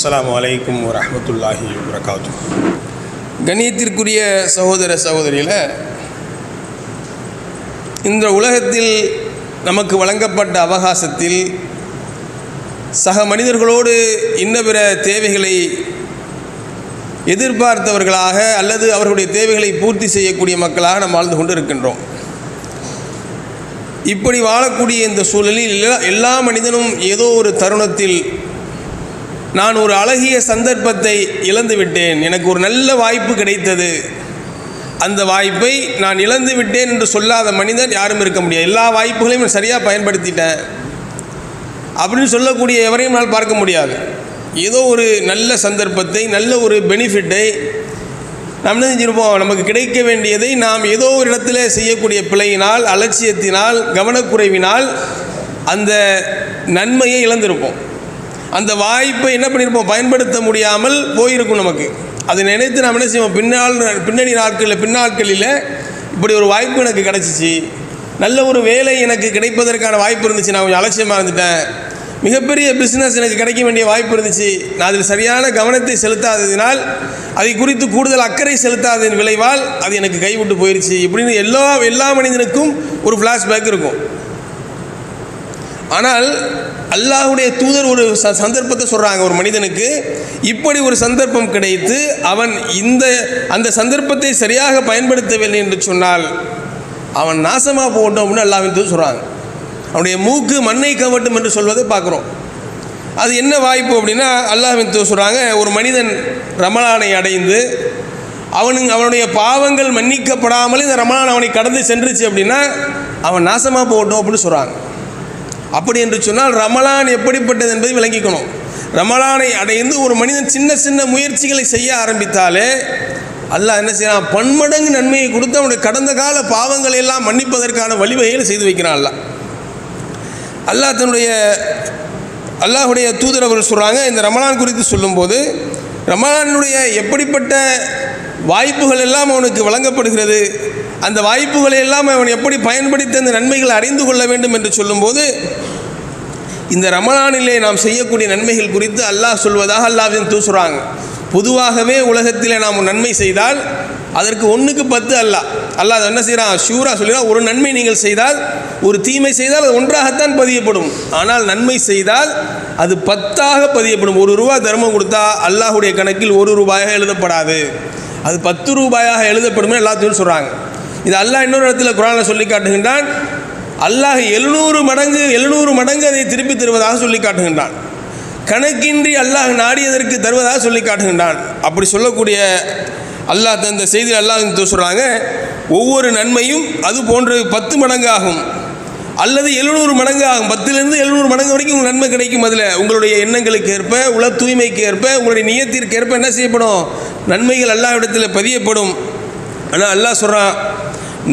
அஸ்லாம் அலைக்கும் வரமத்துல்லாஹி வரகாத்து கணியத்திற்குரிய சகோதர சகோதரியில் இந்த உலகத்தில் நமக்கு வழங்கப்பட்ட அவகாசத்தில் சக மனிதர்களோடு இன்ன பிற தேவைகளை எதிர்பார்த்தவர்களாக அல்லது அவர்களுடைய தேவைகளை பூர்த்தி செய்யக்கூடிய மக்களாக நாம் வாழ்ந்து கொண்டு இருக்கின்றோம் இப்படி வாழக்கூடிய இந்த சூழலில் எல்லா மனிதனும் ஏதோ ஒரு தருணத்தில் நான் ஒரு அழகிய சந்தர்ப்பத்தை இழந்து விட்டேன் எனக்கு ஒரு நல்ல வாய்ப்பு கிடைத்தது. அந்த வாய்ப்பை நான் இழந்து விட்டேன் என்று சொல்லாத மனிதன் யாரும் இருக்க முடியாது. எல்லா வாய்ப்புகளையும் நான் சரியாக பயன்படுத்திட்டேன். அப்படின்னு சொல்லக்கூடிய எவரையும் நான் பார்க்க முடியாது. ஏதோ ஒரு நல்ல சந்தர்ப்பத்தை நல்ல ஒரு பெனிஃபிட்டை நம்ம என்ன செஞ்சிருப்போம்? நமக்கு கிடைக்க வேண்டியதை நாம் ஏதோ ஒரு இடத்துல செய்யக்கூடிய பிழையினால் அலட்சியத்தினால் கவனக்குறைவினால் அந்த நன்மையை இழந்திருப்போம். அந்த வாய்ப்பை என்ன பண்ணியிருப்போம் பயன்படுத்த முடியாமல் போயிருக்கும் நமக்கு. அதை நினைத்து நாம் என்ன செய்வோம்? பின்னால் பின்னணி நாட்களில் பின்னாட்களில் இப்படி ஒரு வாய்ப்பு எனக்கு கிடச்சிச்சு. நல்ல ஒரு வேலை எனக்கு கிடைப்பதற்கான வாய்ப்பு இருந்துச்சு. நான் கொஞ்சம் அலட்சியமாக இருந்துட்டேன். மிகப்பெரிய பிஸ்னஸ் எனக்கு கிடைக்க வேண்டிய வாய்ப்பு இருந்துச்சு. நான் அதில் சரியான கவனத்தை செலுத்தாததினால் அதை குறித்து கூடுதல் அக்கறை செலுத்தாததின் விளைவால் அது எனக்கு கைவிட்டு போயிடுச்சு இப்படின்னு எல்லா எல்லா மனிதனுக்கும் ஒரு ஃப்ளாஷ்பேக் இருக்கும். ஆனால் அல்லாஹுடைய தூதர் ஒரு ச சந்தர்ப்பத்தை சொல்கிறாங்க ஒரு மனிதனுக்கு. இப்படி ஒரு சந்தர்ப்பம் கிடைத்து அவன் இந்த அந்த சந்தர்ப்பத்தை சரியாக பயன்படுத்தவில்லை என்று சொன்னால் அவன் நாசமாக போகட்டும் அப்படின்னு அல்லாவின் தூதர் சொல்கிறாங்க அவனுடைய மூக்கு மண்ணை கவட்டும் என்று சொல்வதை பார்க்குறோம். அது என்ன வாய்ப்பு அப்படின்னா அல்லாஹின் தூதர் சொல்கிறாங்க ஒரு மனிதன் ரமலானை அடைந்து அவனு அவனுடைய பாவங்கள் மன்னிக்கப்படாமலே இந்த ரமலான் அவனை கடந்து சென்றுச்சு அப்படின்னா அவன் நாசமாக போகட்டும் அப்படின்னு சொல்கிறாங்க அப்படி என்று சொன்னால் ரமலான் எப்படிப்பட்டது என்பதை விளங்கிக்கணும். ரமலானை அடைந்து ஒரு மனிதன் சின்ன சின்ன முயற்சிகளை செய்ய ஆரம்பித்தாலே அல்லாஹ் என்ன செய்யலாம் பன்மடங்கு நன்மையை கொடுத்து அவனுடைய கடந்த கால பாவங்களை எல்லாம் மன்னிப்பதற்கான வழிவகைகளை செய்து வைக்கிறான் அல்லாஹ். அல்லாஹ் தன்னுடைய அல்லாஹுடைய தூதர் அவர் சொல்கிறாங்க இந்த ரமலான் குறித்து சொல்லும்போது ரமலானுடைய எப்படிப்பட்ட வாய்ப்புகள் எல்லாம் அவனுக்கு வழங்கப்படுகிறது. அந்த வாய்ப்புகளை எல்லாம் அவன் எப்படி பயன்படுத்தி அந்த நன்மைகளை அறிந்து கொள்ள வேண்டும் என்று சொல்லும்போது இந்த ரமணானிலே நாம் செய்யக்கூடிய நன்மைகள் குறித்து அல்லாஹ் சொல்வதாக அல்லாஹின் தூசுறாங்க பொதுவாகவே உலகத்திலே நாம் நன்மை செய்தால் அதற்கு ஒன்றுக்கு பத்து அல்லாஹ் அல்லாஹ் என்ன செய்கிறான் ஷூரா சொல்லிடுறான் ஒரு நன்மை நீங்கள் செய்தால் ஒரு தீமை செய்தால் அது ஒன்றாகத்தான் பதியப்படும். ஆனால் நன்மை செய்தால் அது பத்தாக பதியப்படும். ஒரு ரூபா தர்மம் கொடுத்தா அல்லாஹுடைய கணக்கில் ஒரு ரூபாயாக எழுதப்படாது. அது பத்து ரூபாயாக எழுதப்படும் எல்லாத்தையும் சொல்கிறாங்க இது அல்லாஹ் இன்னொரு இடத்துல குரானில் சொல்லி காட்டுகின்றான். அல்லாஹ் எழுநூறு மடங்கு எழுநூறு மடங்கு அதை திருப்பி தருவதாக சொல்லி காட்டுகின்றான். கணக்கின்றி அல்லாஹ் நாடியதற்கு தருவதாக சொல்லி காட்டுகின்றான். அப்படி சொல்லக்கூடிய அல்லாஹ் தந்த செய்தி அல்லாஹ் சொல்கிறாங்க ஒவ்வொரு நன்மையும் அது போன்று பத்து மடங்காகும். அல்லது எழுநூறு மடங்கு ஆகும். பத்துலேருந்து எழுநூறு மடங்கு வரைக்கும் உங்களுக்கு நன்மை கிடைக்கும் அதில். உங்களுடைய எண்ணங்களுக்கு ஏற்ப உல தூய்மைக்கு ஏற்ப உங்களுடைய நியத்திற்கு ஏற்ப என்ன செய்யப்படும்? நன்மைகள் எல்லா இடத்துல பதியப்படும். ஆனால் அல்லாஹ் சொல்கிறான்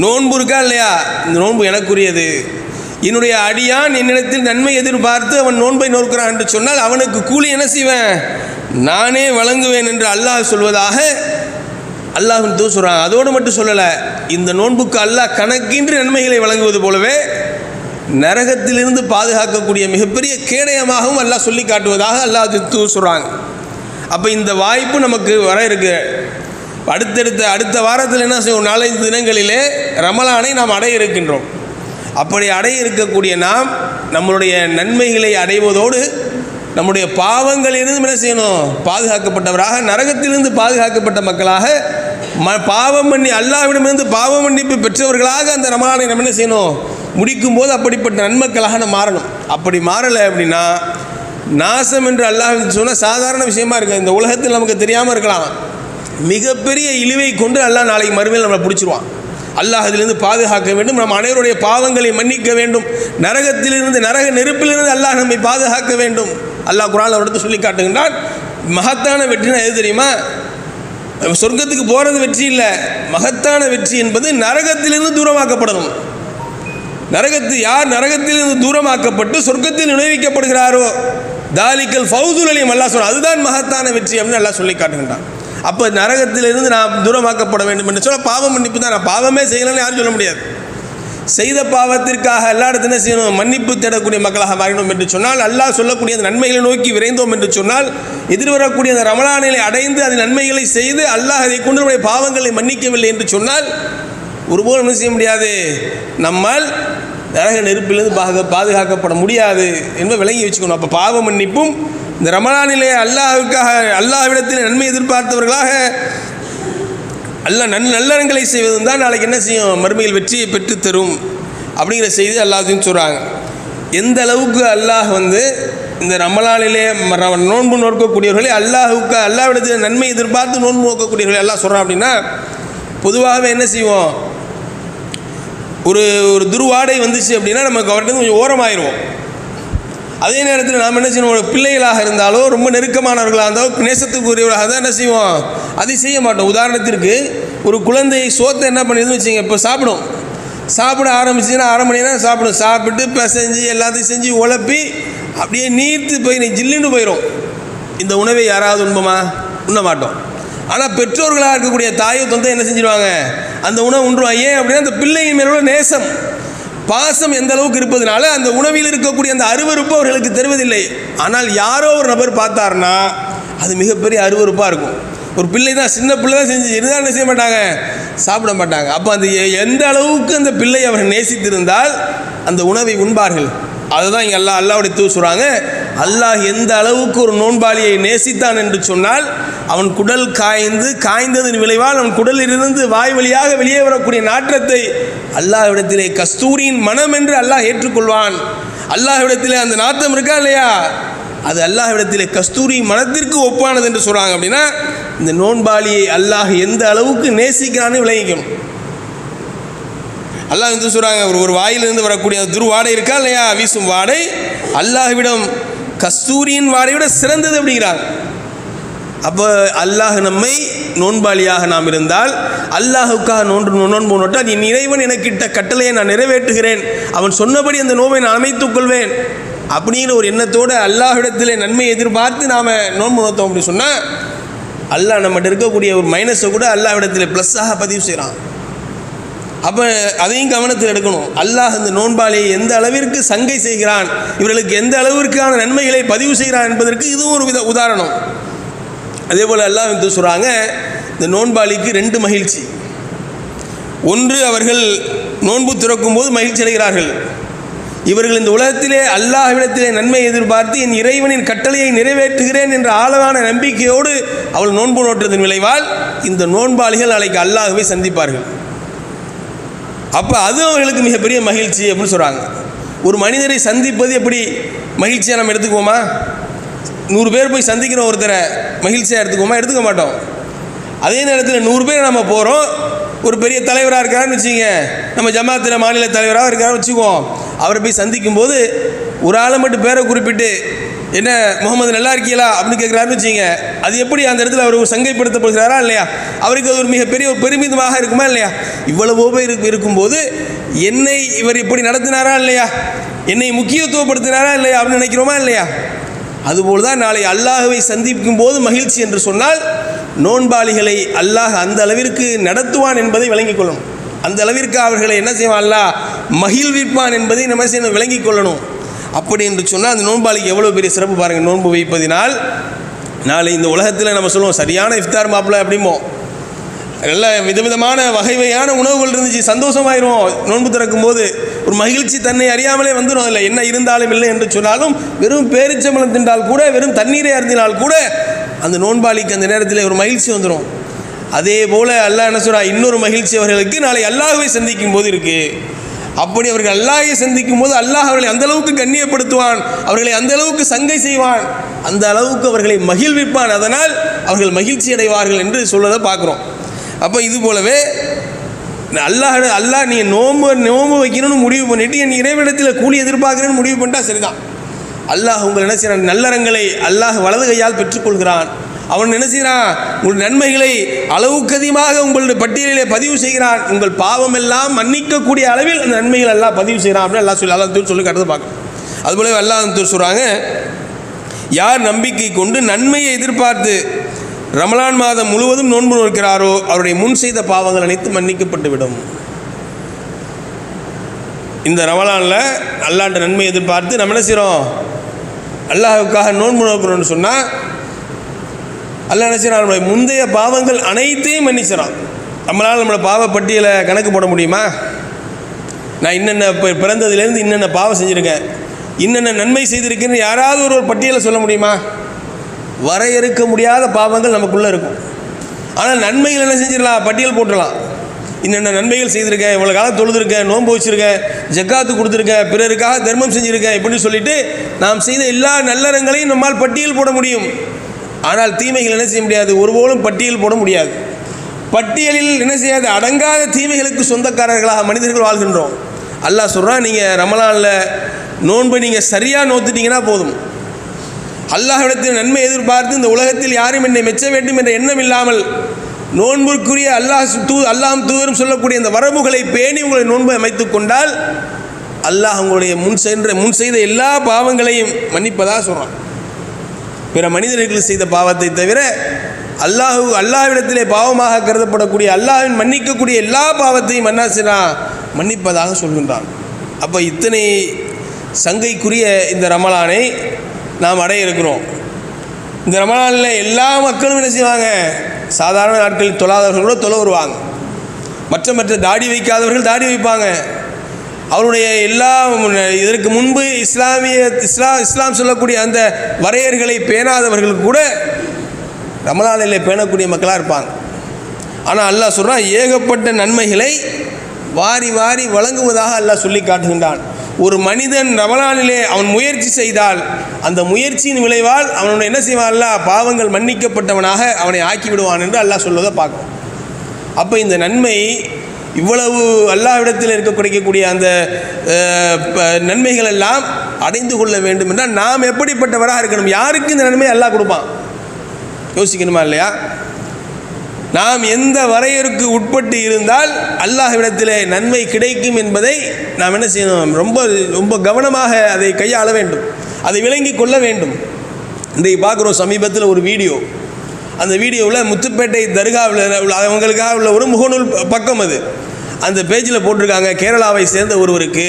நோன்பு இருக்கா இல்லையா? இந்த நோன்பு எனக்குரியது. என்னுடைய அடியான் என்னிடத்தில் நன்மை எதிர்பார்த்து அவன் நோன்பை நோக்கிறான் என்று சொன்னால் அவனுக்கு கூலி என்ன செய்வேன்? நானே வழங்குவேன் என்று அல்லாஹ் சொல்வதாக அல்லாஹின் தூசுறான் அதோடு மட்டும் சொல்லலை இந்த நோன்புக்கு அல்லாஹ் கணக்கின்றி நன்மைகளை வழங்குவது போலவே நரகத்திலிருந்து பாதுகாக்கக்கூடிய மிகப்பெரிய கேடயமாகவும் அல்லாஹ் சொல்லி காட்டுவதாக அல்லாஹ் தூ சொல்கிறாங்க அப்போ இந்த வாய்ப்பு நமக்கு வர இருக்கு. அடுத்தடுத்த அடுத்த வாரத்தில் என்ன செய்வோம்? நாலஞ்சு தினங்களிலே ரமலானை நாம் அடைய இருக்கின்றோம். அப்படி அடைய இருக்கக்கூடிய நாம் நம்மளுடைய நன்மைகளை அடைவதோடு நம்முடைய பாவங்களிலிருந்து என்ன செய்யணும்? பாதுகாக்கப்பட்டவராக நரகத்திலிருந்து பாதுகாக்கப்பட்ட மக்களாக ம பாவம் பண்ணி அல்லாவிடமிருந்து பாவ மன்னிப்பு பெற்றவர்களாக அந்த ரமலானை நம்ம என்ன செய்யணும்? முடிக்கும் போது அப்படிப்பட்ட நன்மக்களாக நம்ம மாறணும். அப்படி மாறலை அப்படின்னா நாசம் என்று அல்லாஹ் சொன்னால் சாதாரண விஷயமா இருக்குது. இந்த உலகத்தில் நமக்கு தெரியாமல் இருக்கலாம். மிகப்பெரிய இழிவை கொண்டு அல்லாஹ் நாளைக்கு மறுமையில் நம்மளை பிடிச்சிருவான். அல்லாஹ் அதிலிருந்து பாதுகாக்க வேண்டும். நம் அனைவருடைய பாவங்களை மன்னிக்க வேண்டும். நரகத்திலிருந்து நரக நெருப்பிலிருந்து அல்லாஹ் நம்மை பாதுகாக்க வேண்டும். அல்லாஹ் குரான் எடுத்து சொல்லி காட்டுகின்றான். மகத்தான வெற்றினா எது தெரியுமா? சொர்க்கத்துக்கு போகிறது வெற்றி இல்லை. மகத்தான வெற்றி என்பது நரகத்திலிருந்து தூரமாக்கப்படணும். நரகத்து யார் நரகத்திலிருந்து தூரமாக்கப்பட்டு சொர்க்கத்தில் நுழைவிக்கப்படுகிறாரோ தாலிக்கல் ஃபவுதுல் அலிம் அல்லா சொன்ன அதுதான் மகத்தான வெற்றி அப்படின்னு நல்லா சொல்லி காட்டுகின்றான். அப்போ நரகத்திலிருந்து நாம் தூரமாக்கப்பட வேண்டும் என்று சொல்ல பாவம் மன்னிப்பு தான். நான் பாவமே செய்யலன்னு யாரும் சொல்ல முடியாது. செய்த பாவத்திற்காக எல்லா இடத்துல செய்யணும்? மன்னிப்பு தேடக்கூடிய மக்களாக மாறினோம் என்று சொன்னால் அல்லாஹ் சொல்லக்கூடிய அந்த நன்மைகளை நோக்கி விரைந்தோம் என்று சொன்னால் எதிர்வரக்கூடிய அந்த ரமலானிலை அடைந்து அந்த நன்மைகளை செய்து அல்லாஹ் அதை கொண்டு நம்முடைய பாவங்களை மன்னிக்கவில்லை என்று சொன்னால் ஒருபோதும் செய்ய முடியாது? நம்மால் நரக நெருப்பிலிருந்து பாக பாதுகாக்கப்பட முடியாது என்பதை விளங்கி வச்சுக்கணும். அப்போ பாவ மன்னிப்பும் இந்த ரமணானிலே அல்லாஹுக்காக அல்லாஹ்விடத்தில் நன்மை எதிர்பார்த்தவர்களாக அல்ல நன் நல்லறங்களை செய்வதும் தான் நாளைக்கு என்ன செய்யும்? மறுமையில் வெற்றியை பெற்று தரும் அப்படிங்கிற செய்தி அல்லாஹ்வையும் சொல்கிறாங்க எந்த அளவுக்கு அல்லாஹ் வந்து இந்த ரமலானிலே நோன்பு நோக்கக்கூடியவர்களே அல்லாஹுக்கு அல்லாஹ்விடத்தில் நன்மை எதிர்பார்த்து நோன்பு நோக்கக்கூடியவர்களை எல்லாம் சொல்கிறான் அப்படின்னா பொதுவாகவே என்ன செய்வோம்? ஒரு ஒரு துருவாடை வந்துச்சு அப்படின்னா நமக்கு அவர்கிட்ட கொஞ்சம் ஓரமாயிருவோம். அதே நேரத்தில் நாம் என்ன செய்யணும் ஒரு பிள்ளைகளாக இருந்தாலோ ரொம்ப நெருக்கமானவர்களாக இருந்தாலோ நேசத்துக்குரியவர்களாக தான் என்ன செய்வோம்? அதை செய்ய மாட்டோம். உதாரணத்திற்கு ஒரு குழந்தை சோத்தை என்ன பண்ணிடுதுன்னு வச்சுங்க இப்போ சாப்பிடும். சாப்பிட ஆரம்பிச்சுன்னா அரை மணி நேரம் சாப்பிடும். சாப்பிட்டு பிசைஞ்சு எல்லாத்தையும் செஞ்சு உழப்பி அப்படியே நீர்த்து போய் நீ ஜில்லுன்னு போயிடும் இந்த உணவை யாராவது உண்பமா? உண்ண மாட்டோம். ஆனால் பெற்றோர்களாக இருக்கக்கூடிய தாயை தொந்தை என்ன செஞ்சிடுவாங்க அந்த உணவு உண்ணுவாங்க ஏன் அப்படின்னா அந்த பிள்ளையின் மேலுள்ள நேசம் பாசம் எந்த அளவுக்கு இருப்பதுனால அந்த உணவில் இருக்கக்கூடிய அந்த அருவருப்பு அவர்களுக்கு தெரிவதில்லை. ஆனால் யாரோ ஒரு நபர் பார்த்தாருன்னா அது மிகப்பெரிய அருவருப்பாக இருக்கும். ஒரு பிள்ளை தான் சின்ன பிள்ளை தான் செஞ்சு இருந்தால் என்ன செய்ய மாட்டாங்க? சாப்பிட மாட்டாங்க. அப்போ அந்த எந்த அளவுக்கு அந்த பிள்ளை அவர் நேசித்திருந்தால் அந்த உணவை உண்பார்கள். அதுதான் இங்கே அல்லா அல்லாவுடைய தூசுறாங்க அல்லாஹ் எந்த அளவுக்கு ஒரு நோன்பாளியை நேசித்தான் என்று சொன்னால் அவன் குடல் காய்ந்து காய்ந்ததன் விளைவால் அவன் குடலிலிருந்து வாய் வழியாக வெளியே வரக்கூடிய நாற்றத்தை அல்லாஹ்விடத்திலே கஸ்தூரியின் மனம் என்று அல்லாஹ் ஏற்றுக்கொள்வான். அல்லாஹ்விடத்திலே அந்த நாத்தம் இருக்கா இல்லையா? அது அல்லாஹ்விடத்திலே கஸ்தூரி மனத்திற்கு ஒப்பானது என்று சொல்கிறாங்க அப்படின்னா இந்த நோன்பாளியை அல்லாஹ் எந்த அளவுக்கு நேசிக்கிறான்னு விளங்கிக்கணும் அல்லாஹ் வந்து சொல்கிறாங்க ஒரு ஒரு வாயிலிருந்து வரக்கூடிய துருவாடை இருக்கா இல்லையா? வீசும் வாடை. அல்லாஹ்விடம் கஸ்தூரியின் வாடையோட விட சிறந்தது அப்படிங்கிறாங்க அப்போ அல்லாஹ் நம்மை நோன்பாளியாக நாம் இருந்தால் அல்லாஹுக்காக நோன்று நோன்பு நோட்டால் என் இறைவன் எனக்கிட்ட கட்டளையை நான் நிறைவேற்றுகிறேன். அவன் சொன்னபடி அந்த நோவை நான் அமைத்துக் கொள்வேன். அப்படிங்கிற ஒரு எண்ணத்தோடு அல்லாஹ்விடத்திலே நன்மையை எதிர்பார்த்து நாம் நோன்பு நோத்தோம் அப்படின்னு சொன்னால் அல்லாஹ் நம்மகிட்ட இருக்கக்கூடிய ஒரு மைனஸை கூட அல்லாஹ்விடத்தில் ப்ளஸ்ஸாக பதிவு செய்கிறான் அப்போ அதையும் கவனத்தில் எடுக்கணும். அல்லாஹ் இந்த நோன்பாளியை எந்த அளவிற்கு சங்கை செய்கிறான் இவர்களுக்கு எந்த அளவிற்கான நன்மைகளை பதிவு செய்கிறான் என்பதற்கு இதுவும் ஒரு வித உதாரணம். அதே போல் அல்லாஹ் வந்து சொல்கிறாங்க இந்த நோன்பாளிக்கு ரெண்டு மகிழ்ச்சி. ஒன்று அவர்கள் நோன்பு திறக்கும் போது மகிழ்ச்சி அடைகிறார்கள். இவர்கள் இந்த உலகத்திலே அல்லாஹ்விடத்திலே நன்மை எதிர்பார்த்து என் இறைவனின் கட்டளையை நிறைவேற்றுகிறேன் என்ற ஆழமான நம்பிக்கையோடு அவள் நோன்பு நோற்றதன் விளைவால் இந்த நோன்பாளிகள் நாளைக்கு அல்லாஹ்வை சந்திப்பார்கள். அப்போ அது அவர்களுக்கு மிகப்பெரிய மகிழ்ச்சி அப்படின்னு சொல்கிறாங்க ஒரு மனிதரை சந்திப்பது எப்படி மகிழ்ச்சியாக நம்ம எடுத்துக்குவோமா? நூறு பேர் போய் சந்திக்கிற ஒருத்தரை மகிழ்ச்சியாக எடுத்துக்குவோமா? எடுத்துக்க மாட்டோம். அதே நேரத்தில் நூறு பேர் நம்ம போகிறோம் ஒரு பெரிய தலைவராக இருக்காருன்னு வச்சுங்க நம்ம ஜமாத்தில் மாநில தலைவராக இருக்காருன்னு வச்சுக்குவோம். அவரை போய் சந்திக்கும்போது ஒரு ஆளை மட்டும் பேரை குறிப்பிட்டு என்ன முகமது நல்லா இருக்கீங்களா? அப்படின்னு கேட்குறாருன்னு வச்சுங்க அது எப்படி அந்த இடத்துல அவர் சங்கைப்படுத்தப்படுகிறாரா இல்லையா? அவருக்கு அது ஒரு மிகப்பெரிய ஒரு பெருமிதமாக இருக்குமா இல்லையா? இவ்வளவோ பேர் இருக்கு- இருக்கும்போது என்னை இவர் இப்படி நடத்தினாரா இல்லையா? என்னை முக்கியத்துவப்படுத்தினாரா இல்லையா அப்படின்னு நினைக்கிறோமா இல்லையா? அதுபோல் தான் நாளை அல்லாஹுவை சந்திக்கும் போது மகிழ்ச்சி என்று சொன்னால் நோன்பாளிகளை அல்லாஹ் அந்த அளவிற்கு நடத்துவான் என்பதை விளங்கிக் கொள்ளணும். அந்த அளவிற்கு அவர்களை என்ன செய்வான் அல்லாஹ்? மகிழ்விப்பான் என்பதை நம்ம செய்யணும்? விளங்கிக் கொள்ளணும். அப்படி என்று சொன்னால் அந்த நோன்பாளிக்கு எவ்வளோ பெரிய சிறப்பு பாருங்கள். நோன்பு வைப்பதினால் நாளை இந்த உலகத்தில் நம்ம சொல்லுவோம் சரியான இஃப்தார் மாப்பிள்ள அப்படிமோ நல்ல விதவிதமான வகை வகையான உணவுகள் இருந்துச்சு சந்தோஷமாயிரும் நோன்பு திறக்கும் போது ஒரு மகிழ்ச்சி தன்னை அறியாமலே வந்துடும் அதில் என்ன இருந்தாலும் இல்லை என்று சொன்னாலும் வெறும் பேரிச்சம்பளம் தின்றால் கூட வெறும் தண்ணீரை அருந்தினால் கூட அந்த நோன்பாளிக்கு அந்த நேரத்தில் ஒரு மகிழ்ச்சி வந்துடும் அதே போல் அல்லாஹ் என்ன சொல்கிறா இன்னொரு மகிழ்ச்சி அவர்களுக்கு நாளை அல்லாஹுவை சந்திக்கும் போது இருக்குது அப்படி அவர்கள் அல்லாஹை சந்திக்கும் போது அல்லாஹ் அவர்களை அந்த அளவுக்கு கண்ணியப்படுத்துவான் அவர்களை அந்த அளவுக்கு சங்கை செய்வான் அந்த அளவுக்கு அவர்களை மகிழ்விப்பான். அதனால் அவர்கள் மகிழ்ச்சி அடைவார்கள் என்று சொல்வதை பார்க்குறோம். அப்போ இது போலவே அல்லாஹ் அல்லாஹ் நீ நோம்பு நோம்பு வைக்கணும்னு முடிவு பண்ணிட்டு என் இறைவிடத்தில் கூலி எதிர்பார்க்குறேன்னு முடிவு பண்ணிட்டா சரிதான். அல்லாஹ் உங்கள் என்ன செய்கிறான்? நல்லறங்களை அல்லாஹ் வலது கையால் பெற்றுக்கொள்கிறான். அவன் என்ன செய்கிறான்? உங்கள் நன்மைகளை அளவுக்கு அதிகமாக உங்களுடைய பட்டியலிலே பதிவு செய்கிறான். உங்கள் பாவம் எல்லாம் மன்னிக்கக்கூடிய அளவில் அந்த நன்மைகள் எல்லாம் பதிவு செய்கிறான் அப்படின்னு எல்லாம் சொல்லி அல்லாஹ் சொல்லி கடந்து பார்க்கணும். அதுபோல அல்லாஹ் சொல்கிறாங்க யார் நம்பிக்கை கொண்டு நன்மையை எதிர்பார்த்து ரமலான் மாதம் முழுவதும் நோன்பு நோக்கிறாரோ அவருடைய முன் செய்த பாவங்கள் அனைத்தும் மன்னிக்கப்பட்டு விடும். இந்த ரமலானில் அல்லாண்ட நன்மை எதிர்பார்த்து நம்ம என்ன செய்கிறோம் அல்லாஹுக்காக நோன்பு நோக்கிறோம்னு சொன்னால் அல்ல என்ன செய்யறான்? முந்தைய பாவங்கள் அனைத்தையும் மன்னிச்சிடான் நம்மளால் நம்மளோட பாவ பட்டியலை கணக்கு போட முடியுமா? நான் இன்னென்ன இப்போ பிறந்ததுலேருந்து இன்னென்ன பாவம் செஞ்சுருக்கேன்? இன்னென்ன நன்மை செய்திருக்கேன்னு யாராவது ஒரு ஒரு பட்டியலை சொல்ல முடியுமா? வரையறுக்க முடியாத பாவங்கள் நமக்குள்ளே இருக்கும். ஆனால் நன்மைகள் என்ன செஞ்சிடலாம்? பட்டியல் போட்டுடலாம். இன்னென்ன நன்மைகள் செய்திருக்கேன்? இவ்வளோ காலம் தொழுதுருக்கேன் நோன்பு வச்சுருக்கேன் ஜக்காத்து கொடுத்துருக்கேன் பிறருக்காக தர்மம் செஞ்சுருக்கேன் இப்படின்னு சொல்லிட்டு நாம் செய்த எல்லா நல்லறங்களையும் நம்மால் பட்டியல் போட முடியும். ஆனால் தீமைகள் என்ன செய்ய முடியாது? ஒருபோலும் பட்டியல் போட முடியாது. பட்டியலில் என்ன செய்யாது? அடங்காத தீமைகளுக்கு சொந்தக்காரர்களாக மனிதர்கள் வாழ்கின்றோம். அல்லாஹ் சொல்கிறான் நீங்கள் ரமலானில் நோன்பை நீங்கள் சரியாக நோத்துட்டீங்கன்னா போதும். அல்லாஹிடத்தில் நன்மை எதிர்பார்த்து இந்த உலகத்தில் யாரும் என்னை மெச்ச வேண்டும் என்ற எண்ணம் இல்லாமல் நோன்புக்குரிய அல்லாஹ் தூ அல்லாஹ் தூதரும் சொல்லக்கூடிய இந்த வரம்புகளை பேணி உங்களை நோன்பை அமைத்துக் கொண்டால் அல்லாஹ் உங்களுடைய முன் சென்ற முன் செய்த எல்லா பாவங்களையும் மன்னிப்பதாக சொல்கிறான் பிற மனிதர்கள் செய்த பாவத்தை தவிர அல்லாஹு அல்லாஹ்விடத்திலே பாவமாக கருதப்படக்கூடிய அல்லாஹின் மன்னிக்கக்கூடிய எல்லா பாவத்தையும் மன்னாசினா மன்னிப்பதாக சொல்கின்றான். அப்போ இத்தனை சங்கைக்குரிய இந்த ரமலானை நாம் அடைய இருக்கிறோம். இந்த ரமலானில் எல்லா மக்களும் என்ன செய்வாங்க? சாதாரண நாட்களில் தொழாதவர்கள் கூட தொலை வருவாங்க. மற்ற மற்ற தாடி வைக்காதவர்கள் தாடி வைப்பாங்க. அவருடைய எல்லா இதற்கு முன்பு இஸ்லாமிய இஸ்லாம் இஸ்லாம் சொல்லக்கூடிய அந்த வரையர்களை பேணாதவர்கள் கூட ரமலானில் பேணக்கூடிய மக்களாக இருப்பாங்க. ஆனால் அல்லாஹ் சொல்கிறான் ஏகப்பட்ட நன்மைகளை வாரி வாரி வழங்குவதாக அல்லாஹ் சொல்லி காட்டுகின்றான். ஒரு மனிதன் ரமலானிலே அவன் முயற்சி செய்தால் அந்த முயற்சியின் விளைவால் அவனுடைய என்ன செய்வான் அல்லாஹ்? பாவங்கள் மன்னிக்கப்பட்டவனாக அவனை ஆக்கி விடுவான் என்று அல்லாஹ் சொல்வதை பார்க்கும். அப்போ இந்த நன்மை இவ்வளவு அல்லாவிடத்தில் இருக்க கிடைக்கக்கூடிய அந்த ப- நன்மைகள் எல்லாம் அடைந்து கொள்ள வேண்டும் என்றால் நாம் எப்படிப்பட்டவராக இருக்கணும்? யாருக்கு இந்த நன்மை அல்லாஹ் கொடுப்பான்? யோசிக்கணுமா இல்லையா? நாம் எந்த வரையறுக்கு உட்பட்டு இருந்தால் அல்லாஹ்விடத்தில் நன்மை கிடைக்கும் என்பதை நாம் என்ன செய்யணும்? ரொம்ப ரொம்ப கவனமாக அதை கையாள வேண்டும். அதை விளங்கி கொள்ள வேண்டும். இன்றைக்கு பார்க்குறோம் சமீபத்தில் ஒரு வீடியோ. அந்த வீடியோவில் முத்துப்பேட்டை தர்காவில் உள்ள அவங்களுக்காக உள்ள ஒரு முகநூல் பக்கம் அது. அந்த பேஜில் போட்டிருக்காங்க. கேரளாவை சேர்ந்த ஒருவருக்கு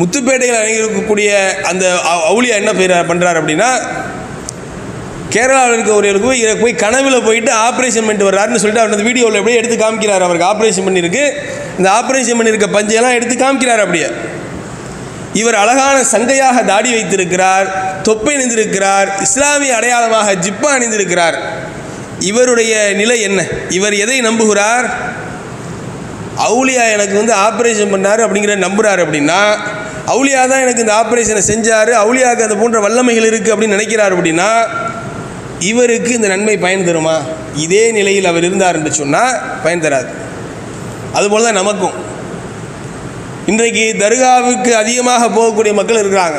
முத்துப்பேட்டையில் அணியிருக்கக்கூடிய அந்த அவுளியா அவுலியா என்ன பெயர் பண்ணுறாரு அப்படின்னா கேரளாவில் இருக்க ஒருவருக்கு இதை போய் கனவில் போயிட்டு ஆப்ரேஷன் பண்ணிட்டு வர்றாருன்னு சொல்லிட்டு அவர் அந்த வீடியோவில் அப்படியே எடுத்து காமிக்கிறார். அவருக்கு ஆப்ரேஷன் பண்ணியிருக்கு. இந்த ஆப்ரேஷன் பண்ணியிருக்க பஞ்சையெல்லாம் எடுத்து காமிக்கிறார் அப்படியே. இவர் அழகான சங்கையாக தாடி வைத்திருக்கிறார் தொப்பை அணிந்திருக்கிறார் இஸ்லாமிய அடையாளமாக ஜிப்பா அணிந்திருக்கிறார். இவருடைய நிலை என்ன? இவர் எதை நம்புகிறார்? அவுலியா எனக்கு வந்து ஆப்ரேஷன் பண்ணார் அப்படிங்கிற நம்புகிறார் அப்படின்னா அவுலியா தான் எனக்கு இந்த ஆப்ரேஷனை செஞ்சார் அவுலியாவுக்கு அது போன்ற வல்லமைகள் இருக்குது அப்படின்னு நினைக்கிறார் அப்படின்னா இவருக்கு இந்த நன்மை பயன் தருமா? இதே நிலையில் அவர் இருந்தார் என்று சொன்னால் பயன் தராது. அதுபோல் தான் நமக்கும். இன்றைக்கு தர்காவுக்கு அதிகமாக போகக்கூடிய மக்கள் இருக்கிறாங்க.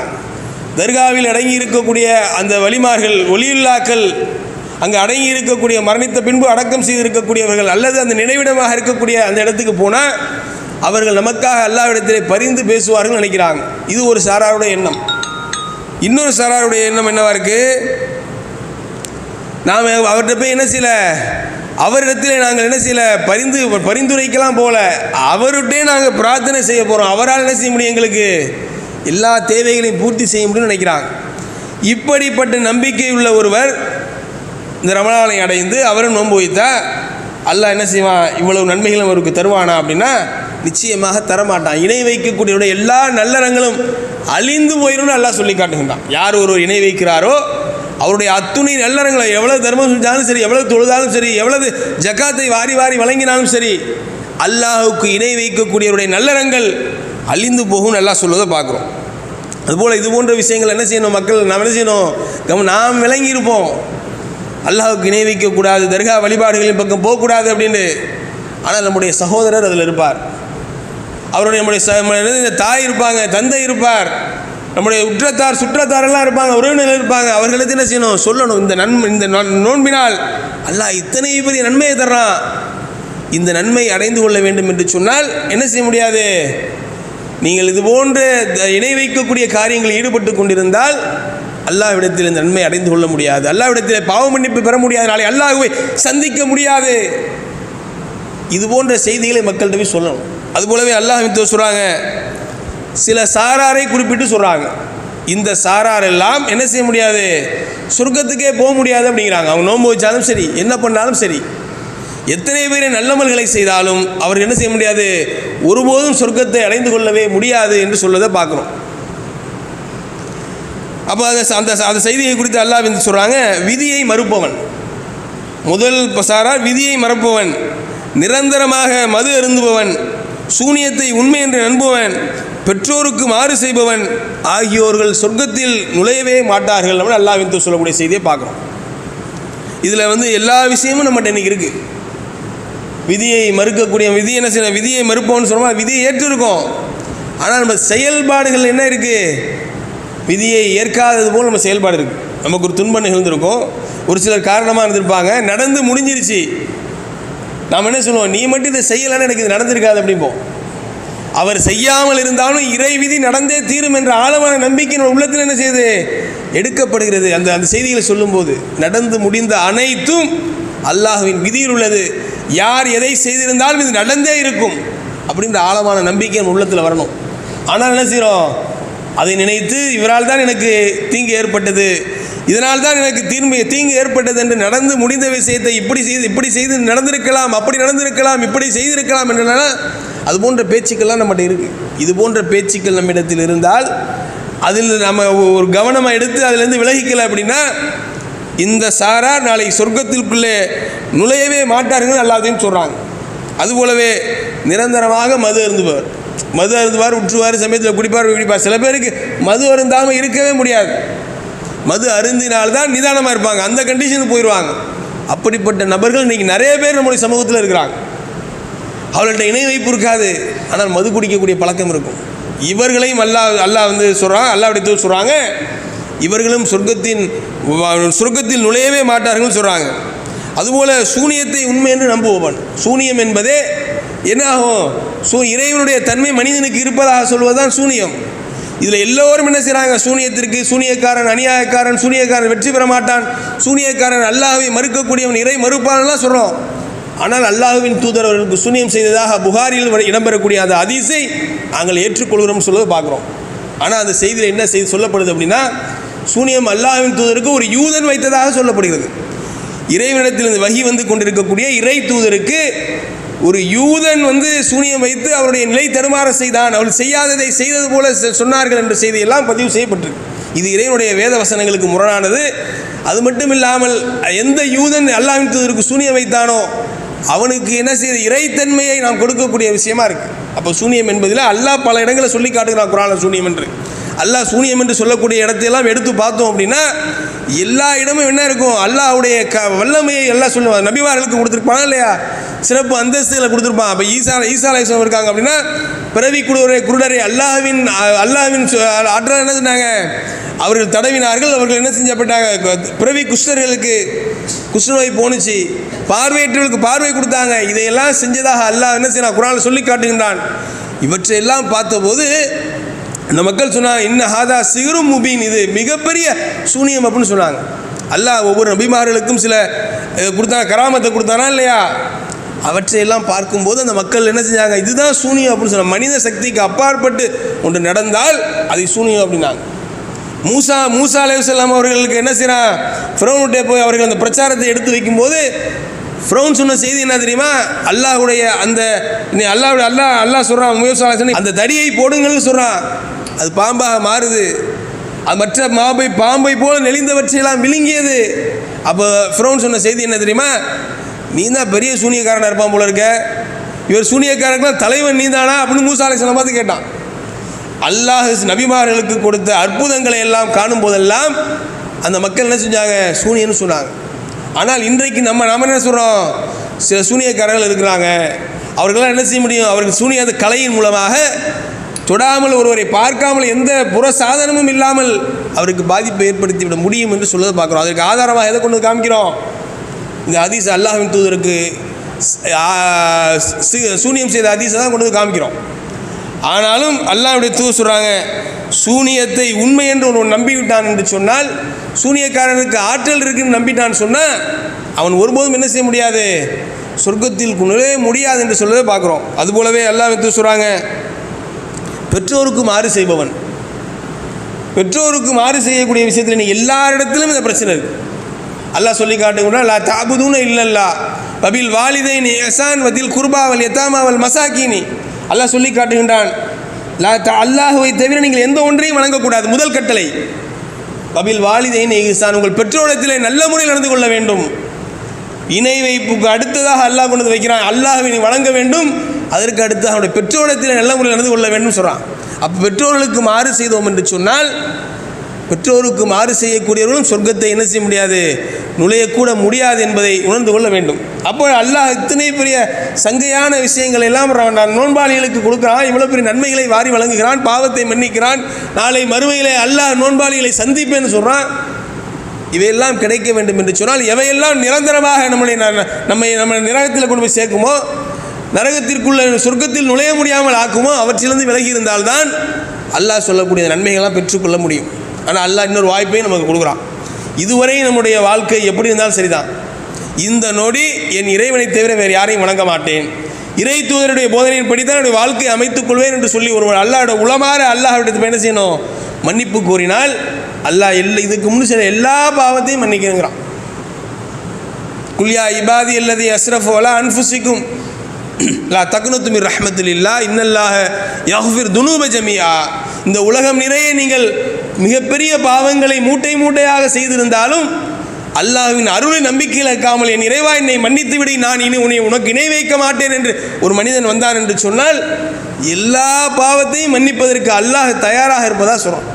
தர்காவில் அடங்கி இருக்கக்கூடிய அந்த வலிமார்கள் ஒளியில்லாக்கள் அங்கே அடங்கி இருக்கக்கூடிய மரணித்த பின்பு அடக்கம் செய்திருக்கக்கூடியவர்கள் அல்லது அந்த நினைவிடமாக இருக்கக்கூடிய அந்த இடத்துக்கு போனால் அவர்கள் நமக்காக அல்லாவிடத்திலே பரிந்து பேசுவார்கள் நினைக்கிறாங்க. இது ஒரு சாராருடைய எண்ணம். இன்னொரு சாராருடைய எண்ணம் என்னவா இருக்குது நாம் அவர்கிட்ட போய் என்ன செய்யல? அவரிடத்தில் நாங்கள் என்ன செய்யல? பரிந்து பரிந்துரைக்கலாம் போல. அவர்கிட்டே நாங்கள் பிரார்த்தனை செய்ய போகிறோம் அவரால் என்ன செய்ய முடியும் எங்களுக்கு? எல்லா தேவைகளையும் பூர்த்தி செய்ய முடியும்னு நினைக்கிறாங்க. இப்படிப்பட்ட நம்பிக்கை உள்ள ஒருவர் இந்த ரமணானை அடைந்து அவரும் நோன்பு வைத்தா அல்லாஹ் என்ன செய்வான்? இவ்வளவு நன்மைகளும் அவருக்கு தருவானா அப்படின்னா நிச்சயமாக தரமாட்டான். இணை வைக்கக்கூடியவருடைய எல்லா நல்லறங்களும் அழிந்து போயிடும்னு நல்லா சொல்லி காட்டுகின்றான். யார் ஒருவர் இணை வைக்கிறாரோ அவருடைய அத்துணை நல்லறங்களை எவ்வளவு தர்மம் செஞ்சாலும் சரி எவ்வளவு தொழுதாலும் சரி எவ்வளவு ஜக்காத்தை வாரி வாரி வழங்கினாலும் சரி அல்லாஹுக்கு இணை வைக்கக்கூடியவருடைய நல்லறங்கள் அழிந்து போகும்னு நல்லா சொல்வதை பார்க்குறோம். அதுபோல் இது போன்ற விஷயங்கள் என்ன செய்யணும்? மக்கள் நாம் என்ன செய்யணும்? நாம் விளங்கி இருப்போம் அல்லாஹுக்கு இணை வைக்கக்கூடாது தர்கா வழிபாடுகளின் பக்கம் போகக்கூடாது அப்படின்னு ஆனால் நம்முடைய சகோதரர் அதில் இருப்பார். அவருடைய நம்முடைய தாய் இருப்பாங்க தந்தை இருப்பார். நம்முடைய உற்றத்தார் சுற்றத்தாரெல்லாம் இருப்பாங்க உறவினர்கள் இருப்பாங்க. அவர்களுக்கு என்ன செய்யணும்? சொல்லணும். இந்த நன்மை இந்த நோன்பினால் அல்லாஹ் இத்தனை பெரிய நன்மையை தர்றான். இந்த நன்மை அடைந்து கொள்ள வேண்டும் என்று சொன்னால் என்ன செய்ய முடியாது? நீங்கள் இது போன்ற த- இணை வைக்கக்கூடிய காரியங்களில் ஈடுபட்டு கொண்டிருந்தால் அல்லாவிடத்தில் இந்த நன்மை அடைந்து கொள்ள முடியாது. அல்லாவிடத்தில் பாவ மன்னிப்பு பெற முடியாது. நாளை அல்லாஹுவை சந்திக்க முடியாது. இது போன்ற செய்திகளை மக்கள்கிட்ட போய் சொல்லணும். அதுபோலவே அல்லாஹ் சொல்கிறாங்க சில சாராரை குறிப்பிட்டு சொல்கிறாங்க இந்த சாரார் எல்லாம் என்ன செய்ய முடியாது? சொர்க்கத்துக்கே போக முடியாது அப்படிங்கிறாங்க. அவங்க நோன்பு வச்சாலும் சரி என்ன பண்ணாலும் சரி. எத்தனை பேர் நல்லமல்களை செய்தாலும் அவர் என்ன செய்ய முடியாது? ஒருபோதும் சொர்க்கத்தை அடைந்து கொள்ளவே முடியாது என்று சொல்வதை பார்க்குறோம். அப்போ அதை அந்த அந்த செய்தியை குறித்து அல்லாஹ் வந்து சொல்கிறாங்க விதியை மறுப்பவன். முதல் சாரார் விதியை மறப்பவன். நிரந்தரமாக மது அருந்துபவன். சூனியத்தை உண்மை என்று நம்புவன் பெற்றோருக்கு மாறு செய்பவன். ஆகியோர்கள் சொர்க்கத்தில் நுழையவே மாட்டார்கள் அப்படின்னு அல்லாஹ் வந்து சொல்லக்கூடிய செய்தியை பார்க்குறோம். இதில் வந்து எல்லா விஷயமும் நம்மகிட்ட இன்னைக்கு இருக்குது விதியை மறுக்கக்கூடிய விதி என்ன செய்யணும்? விதியை மறுப்போம்னு சொன்னால் விதியை ஏற்றிருக்கோம். ஆனால் நம்ம செயல்பாடுகள் என்ன இருக்குது விதியை ஏற்காதது போல் நம்ம செயல்பாடு இருக்குது நமக்கு ஒரு துன்பம் நிகழ்ந்திருக்கும். ஒரு சிலர் காரணமாக இருந்திருப்பாங்க. நடந்து முடிஞ்சிருச்சு. நாம் என்ன சொல்லுவோம்? நீ மட்டும் இதை செய்யலைன்னு எனக்கு இது நடந்திருக்காது அப்படிம்போம். அவர் செய்யாமல் இருந்தாலும் இறை விதி நடந்தே தீரும் என்ற ஆழமான நம்பிக்கை நம்ம உள்ளத்தில் என்ன செய்யுது? எடுக்கப்படுகிறது. அந்த அந்த செய்திகளை சொல்லும்போது நடந்து முடிந்த அனைத்தும் அல்லாஹுவின் விதியில் உள்ளது. யார் எதை செய்திருந்தாலும் இது நடந்தே இருக்கும். அப்படின்ற ஆழமான நம்பிக்கை நம்ம உள்ளத்தில் வரணும். ஆனால் என்ன செய்கிறோம் அதை நினைத்து இவரால் தான் எனக்கு தீங்கு ஏற்பட்டது. இதனால் தான் எனக்கு தீர்மை தீங்கு ஏற்பட்டது என்று நடந்து முடிந்த விஷயத்தை இப்படி செய்து இப்படி செய்து நடந்திருக்கலாம் அப்படி நடந்திருக்கலாம் இப்படி செய்திருக்கலாம் என்றனால அது போன்ற பேச்சுக்கள்லாம் நம்மகிட்ட இருக்குது இது போன்ற பேச்சுக்கள் நம்மிடத்தில் இருந்தால் அதில் நம்ம ஒரு கவனமாக எடுத்து அதிலேருந்து விலகிக்கல அப்படின்னா இந்த சாரா நாளை சொர்க்கத்திற்குள்ளே நுழையவே மாட்டார்கள் அல்லாதையும் சொல்கிறாங்க அதுபோலவே நிரந்தரமாக மது அருந்துவார் மது அருந்துவார் உற்றுவார் சமயத்தில் குடிப்பார் குடிப்பார். சில பேருக்கு மது அருந்தாமல் இருக்கவே முடியாது. மது அருந்தினால்தான் நிதானமாக இருப்பாங்க. அந்த கண்டிஷனுக்கு போயிடுவாங்க அப்படிப்பட்ட நபர்கள் இன்றைக்கி நிறைய பேர் நம்முடைய சமூகத்தில் இருக்கிறாங்க. அவர்கள்ட்ட இணை வைப்பு இருக்காது. ஆனால் மது குடிக்கக்கூடிய பழக்கம் இருக்கும். இவர்களையும் அல்லாஹ் அல்லா வந்து சொல்கிறாங்க அல்லாவுடைய தூதர் சொல்கிறாங்க இவர்களும் சொர்க்கத்தின் சொர்க்கத்தில் நுழையவே மாட்டார்கள் சொல்கிறாங்க அதுபோல் சூனியத்தை உண்மை என்று நம்புபவன். சூனியம் என்பதே என்ன ஆகும் சூ இறைவனுடைய தன்மை மனிதனுக்கு இருப்பதாக சொல்வதுதான் சூனியம். இதில் எல்லோரும் என்ன செய்கிறாங்க சூனியத்திற்கு சூனியக்காரன் அநியாயக்காரன் சூனியக்காரன் வெற்றி பெற மாட்டான். சூனியக்காரன் அல்லாஹை மறுக்கக்கூடியவன் இறை மறுப்பான்லாம் சொல்கிறோம் ஆனால் அல்லாஹ்வின் தூதர் அவர்களுக்கு சூனியம் செய்ததாக புகாரில் இடம்பெறக்கூடிய அந்த அதிசை நாங்கள் ஏற்றுக்கொள்கிறோம் சொல்வதை பார்க்குறோம். ஆனால் அந்த செய்தியில் என்ன செய்தி சொல்லப்படுது அப்படின்னா சூனியம் அல்லாஹுவின் தூதருக்கு ஒரு யூதன் வைத்ததாக சொல்லப்படுகிறது. இறைவனிடத்தில் இந்த வகி வந்து கொண்டிருக்கக்கூடிய இறை தூதருக்கு ஒரு யூதன் வந்து சூனியம் வைத்து அவருடைய நிலை தடுமாற செய்தான். அவள் செய்யாததை செய்தது போல சொன்னார்கள் என்ற செய்தியெல்லாம் பதிவு செய்யப்பட்டிருக்கு. இது இறைவனுடைய வேத வசனங்களுக்கு முரணானது. அது மட்டும் இல்லாமல் எந்த யூதன் அல்லாஹ்வின் தூதருக்கு சூனியம் வைத்தானோ அவனுக்கு என்ன செய்த இறைத்தன்மையை நாம் கொடுக்கக்கூடிய விஷயமா இருக்கு. அப்போ சூனியம் என்பதில் அல்லாஹ் பல இடங்களை சொல்லி காட்டுகிறான் குரானில் சூனியம் என்று. அல்லாஹ் சூனியம் என்று சொல்லக்கூடிய இடத்தையெல்லாம் எடுத்து பார்த்தோம் அப்படின்னா எல்லா இடமும் என்ன இருக்கும்? அல்லாஹ்வுடைய க வல்லமையை எல்லாம் சொல்லுவாங்க நபிமார்களுக்கு கொடுத்துருப்பாங்க இல்லையா? சிறப்பு அந்தஸ்துகளை கொடுத்துருப்பான். அப்போ ஈசா ஈசா அலையம் இருக்காங்க அப்படின்னா பிறவி குருடரை குருடரை அல்லாஹ்வின் அல்லாஹ்வின் ஆற்றல் என்ன சொன்னாங்க அவர்கள் தடவினார்கள் அவர்கள் என்ன செஞ்சப்பட்டாங்க பிறவி குஷ்டர்களுக்கு குஷ்ணநோய் போணுச்சு. பார்வையற்றவர்களுக்கு பார்வை கொடுத்தாங்க. இதையெல்லாம் செஞ்சதாக அல்லாஹ் என்ன செய்யலாம் குரானில் சொல்லி காட்டுகின்றான். இவற்றையெல்லாம் பார்த்தபோது அந்த மக்கள் சொன்னாங்க இன்ன ஹாதா சிகரும் முபீன். இது மிகப்பெரிய சூனியம் அப்படின்னு சொன்னாங்க. அல்லாஹ் ஒவ்வொரு நபிமார்களுக்கும் சில கொடுத்தாங்க கராமத்தை கொடுத்தானா இல்லையா? அவற்றையெல்லாம் பார்க்கும்போது அந்த மக்கள் என்ன செஞ்சாங்க? இதுதான் சூனியம் அப்படின்னு சொன்னாங்க. மனித சக்திக்கு அப்பாற்பட்டு ஒன்று நடந்தால் அதை சூனியம் அப்படின்னாங்க. மூசா மூசா அலைவசல்லாம் அவர்களுக்கு என்ன செய்கிறான் ஃப்ரௌன்கிட்ட போய் அவர்கள் அந்த பிரச்சாரத்தை எடுத்து வைக்கும்போது ஃப்ரௌன் சொன்ன செய்தி என்ன தெரியுமா? அல்லாஹ்வுடைய அந்த நீ அல்லாஹ்வுடைய அல்லாஹ் அல்லாஹ் சொல்கிறான் மூசா அந்த தடியை போடுங்கள்னு சொல்கிறான் அது பாம்பாக மாறுது. அது மற்ற மாபை பாம்பை போல நெளிந்தவற்றையெல்லாம் விழுங்கியது. அப்போ ஃப்ரௌன் சொன்ன செய்தி என்ன தெரியுமா? நீ தான் பெரிய சூனியக்காரனாக இருப்பான் போல இருக்க. இவர் சூனியக்காரனுக்குலாம் தலைவன் நீ தானா அப்படின்னு மூசா அலைஹிஸ்ஸலாம் பார்த்து கேட்டான். அல்லாஹ் நபிமார்களுக்கு கொடுத்த அற்புதங்களை எல்லாம் காணும் போதெல்லாம் அந்த மக்கள் என்ன செஞ்சாங்க? சூனியன்னு சொன்னாங்க. ஆனால் இன்றைக்கு நம்ம நாம் என்ன சொல்கிறோம் சில சூனியக்காரர்கள் இருக்கிறாங்க. அவர்களாம் என்ன செய்ய முடியும்? அவர்கள் சூனிய அந்த கலையின் மூலமாக தொடாமல் ஒருவரை பார்க்காமல் எந்த புற சாதனமும் இல்லாமல் அவருக்கு பாதிப்பை ஏற்படுத்திவிட முடியும் என்று சொல்லதை பார்க்குறோம். அதற்கு ஆதாரமாக எதை கொண்டு காமிக்கிறோம்? இந்த ஹதீஸ் அல்லாஹின் தூதருக்கு சூனியம் செய்த ஹதீஸை தான் கொண்டு வந்து காமிக்கிறோம். ஆனாலும் அல்லாஹுடைய தூது சொல்கிறாங்க சூனியத்தை உண்மை என்று ஒருவன் நம்பிவிட்டான் என்று சொன்னால் சூனியக்காரனுக்கு ஆற்றல் இருக்குன்னு நம்பிட்டான்னு சொன்னால் அவன் ஒருபோதும் என்ன செய்ய முடியாது? சொர்க்கத்தில் நுழைய முடியாது என்று சொல்லவே பார்க்குறோம். அதுபோலவே அல்லாஹ் தூதர் சொல்கிறாங்க பெற்றோருக்கு மாறு செய்பவன். பெற்றோருக்கு மாறு செய்யக்கூடிய விஷயத்தில் எல்லா எல்லாரிடத்திலும் இந்த பிரச்சனை இருக்குது அல்லாஹ் சொல்லி காட்டுங்கன்னா லா தாபுதுன்னு இல்லல்லா. பபில் வாலிதைன் எசான் வதில் குர்பாவல் எத்தாமாவல் மசாக்கினி அல்லாஹ் சொல்லி காட்டுகின்றான் லா த அல்லாஹுவை தவிர நீங்கள் எந்த ஒன்றையும் வணங்கக்கூடாது முதல் கட்டளை. பபில் வாலிதைன் இஹ்சான் உங்கள் பெற்றோரிடத்திலே நல்ல முறையில் நடந்து கொள்ள வேண்டும். இணை வைப்புக்கு அடுத்ததாக அல்லாஹ் கொண்டு வைக்கிறான். அல்லாஹ்வை நீ வணங்க வேண்டும். அதற்கு அடுத்து அவனுடைய பெற்றோரிடத்தில் நல்ல முறையில் நடந்து கொள்ள வேண்டும் சொல்கிறான் அப்போ பெற்றோர்களுக்கு மாறு செய்தோம் என்று சொன்னால் பெற்றோருக்கு மாறு செய்யக்கூடியவர்களும் சொர்க்கத்தை என்ன செய்ய முடியாது? நுழையக்கூட முடியாது என்பதை உணர்ந்து கொள்ள வேண்டும். அப்போ அல்லாஹ் இத்தனை பெரிய சங்கையான விஷயங்கள் எல்லாம் நான் நோன்பாளிகளுக்கு கொடுக்குறான். இவ்வளோ பெரிய நன்மைகளை வாரி வழங்குகிறான். பாவத்தை மன்னிக்கிறான். நாளை மறுமையிலே அல்லாஹ் நோன்பாளிகளை சந்திப்பேன்னு சொல்கிறான் இவையெல்லாம் கிடைக்க வேண்டும் என்று சொன்னால் எவையெல்லாம் நிரந்தரமாக நம்மளை ந- நம்மை நம்ம நிரகத்தில் கொண்டு போய் சேர்க்குமோ? நரகத்திற்குள்ள சொர்க்கத்தில் நுழைய முடியாமல் ஆக்குமோ? அவற்றிலிருந்து விலகி இருந்தால்தான் அல்லாஹ் சொல்லக்கூடிய நன்மைகள்லாம் பெற்றுக்கொள்ள முடியும். ஆனால் அல்லாஹ் இன்னொரு வாய்ப்பையும் நமக்கு கொடுக்குறான். இதுவரை நம்முடைய வாழ்க்கை எப்படி இருந்தாலும் சரிதான். இந்த நொடி என் இறைவனை தவிர வேறு யாரையும் வணங்க மாட்டேன். இறை தூதருடைய போதனையின் படித்தான் என்னுடைய வாழ்க்கையை அமைத்துக் கொள்வேன் என்று சொல்லி ஒருவர் அல்லாஹ்வோட உளமாற அல்லாஹ்விடத்தில் என்ன செய்யணும்? மன்னிப்பு கூறினால் அல்லாஹ் எல்லா இதுக்கு முன்னு செய்த எல்லா பாவத்தையும் மன்னிக்கணுங்கிறான் குல்யா இபாதி அல்லது அஸ்ரஃப் வலா அன்ஃபுசிக்கும் லா தக்னத்து ரஹமத்துல்லா இன்னல்லாக இன்னல்லாஹ யஹ்ஃபிர் துனூப ஜமியா இந்த உலகம் நிறைய நீங்கள் மிகப்பெரிய பாவங்களை மூட்டை மூட்டையாக செய்திருந்தாலும் அல்லாஹ்வின் அருளை நம்பிக்கையில் இருக்காமல் என் இறைவா என்னை மன்னித்துவிடி நான் இனி உன்னை உனக்கு இணை வைக்க மாட்டேன் என்று ஒரு மனிதன் வந்தான் என்று சொன்னால் எல்லா பாவத்தையும் மன்னிப்பதற்கு அல்லாஹ் தயாராக இருப்பதா சொல்கிறோம்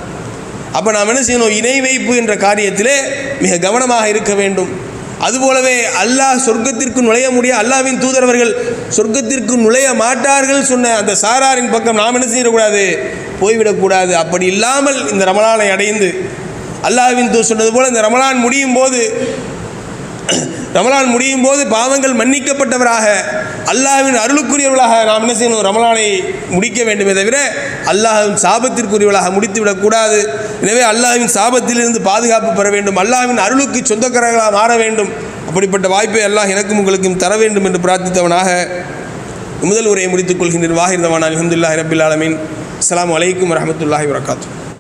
அப்போ நாம் என்ன செய்யணும்? இணை வைப்பு என்ற காரியத்திலே மிக கவனமாக இருக்க வேண்டும். அதுபோலவே அல்லாஹ் சொர்க்கத்திற்கு நுழைய முடிய அல்லாஹ்வின் தூதரவர்கள் சொர்க்கத்திற்கு நுழைய மாட்டார்கள் சொன்ன அந்த சாராரின் பக்கம் நாம் என்ன செய்யக்கூடாது? போய்விடக்கூடாது அப்படி இல்லாமல் இந்த ரமலானை அடைந்து அல்லாஹ்வின் தூ சொன்னது போல் இந்த ரமலான் முடியும் போது ரமலான் முடியும் போது பாவங்கள் மன்னிக்கப்பட்டவராக அல்லாஹ்வின் அருளுக்குரியவர்களாக நாம் என்ன செய்யணும்? ரமலானை முடிக்க வேண்டுமே தவிர அல்லாஹின் சாபத்திற்குரியவர்களாக முடித்து விடக்கூடாது எனவே அல்லாஹ்வின் சாபத்திலிருந்து பாதுகாப்பு பெற வேண்டும். அல்லாஹ்வின் அருளுக்கு சொந்தக்காரர்களாக மாற வேண்டும். அப்படிப்பட்ட வாய்ப்பை எல்லாம் எனக்கும் உங்களுக்கும் தர வேண்டும் என்று பிரார்த்தித்தவனாக முதல் உரையை முடித்துக் கொள்கின்றேன். வாஹிர்தவான் அலமதுல்லாஹி ரபில் ஆலமின். அஸ்லாம் அலைக்கும் வரமத்துல்லாஹி வரகாத்து